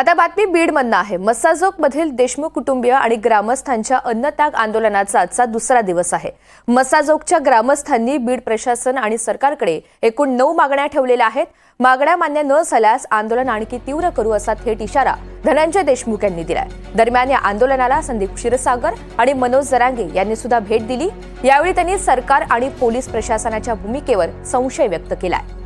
आता बातमी बीडमधनं आहे. मसाजोगमधील देशमुख कुटुंबीय आणि ग्रामस्थांच्या अन्नत्याग आंदोलनाचा आजचा दुसरा दिवस आहे. मसाजोकच्या ग्रामस्थांनी बीड प्रशासन आणि सरकारकडे एकूण नऊ मागण्या ठेवलेल्या आहेत. मागण्या मान्य न झाल्यास आंदोलन आणखी तीव्र करू असा थेट इशारा धनंजय देशमुख यांनी दिलाय. दरम्यान या आंदोलनाला संदीप क्षीरसागर आणि मनोज जरांगे यांनी सुद्धा भेट दिली. यावेळी त्यांनी सरकार आणि पोलीस प्रशासनाच्या भूमिकेवर संशय व्यक्त केलाय.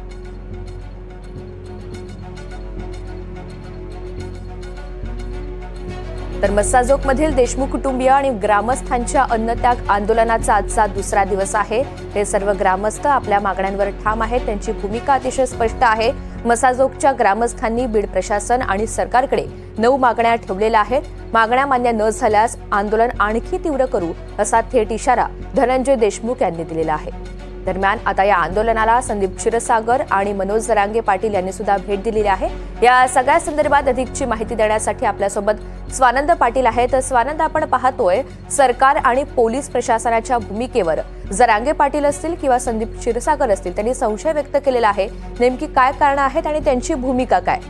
तर मस्साजोगमधील देशमुख कुटुंबीय आणि ग्रामस्थांच्या अन्नत्याग आंदोलनाचा आजचा दुसरा दिवस आहे. हे सर्व ग्रामस्थ आपल्या मागण्यांवर ठाम आहेत. त्यांची भूमिका अतिशय स्पष्ट आहे. मसाजोकच्या ग्रामस्थांनी बीड प्रशासन आणि सरकारकडे नऊ मागण्या ठेवलेल्या आहेत. मागण्या मान्य न झाल्यास आंदोलन आणखी तीव्र करू असा थेट इशारा धनंजय देशमुख यांनी दिलेला आहे. दरम्यान आता या आंदोलनाला संदीप क्षीरसागर आणि मनोज जरांगे पाटील यांनी सुद्धा भेट दिलेली आहे. या सगळ्या संदर्भात अधिकची माहिती देण्यासाठी आपल्यासोबत स्वानंद पाटील आहेत. स्वानंद आपण पाहतोय सरकार आणि पोलीस प्रशासनाच्या भूमिकेवर जरांगे पाटील असतील किंवा संदीप क्षीरसागर असतील त्यांनी संशय व्यक्त केलेला आहे. नेमकी काय कारण आहेत आणि त्यांची भूमिका काय?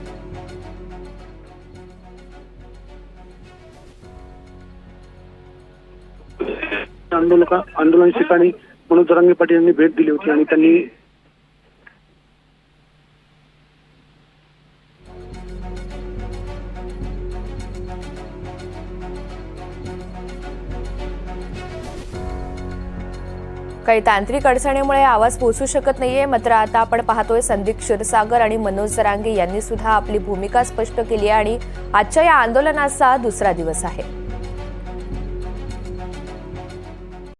आंदोलक आंदोलन ठिकाणी मनोज जरांगे पाटील यांनी भेट दिली होती आणि त्यांनी काही तांत्रिक अडचणीमुळे आवाज पोहोचू शकत नाहीये. मात्र आता आपण पाहतोय संदीप क्षीरसागर आणि मनोज जरांगे यांनी सुद्धा आपली भूमिका स्पष्ट केली आहे आणि आजच्या या आंदोलनाचा दुसरा दिवस आहे.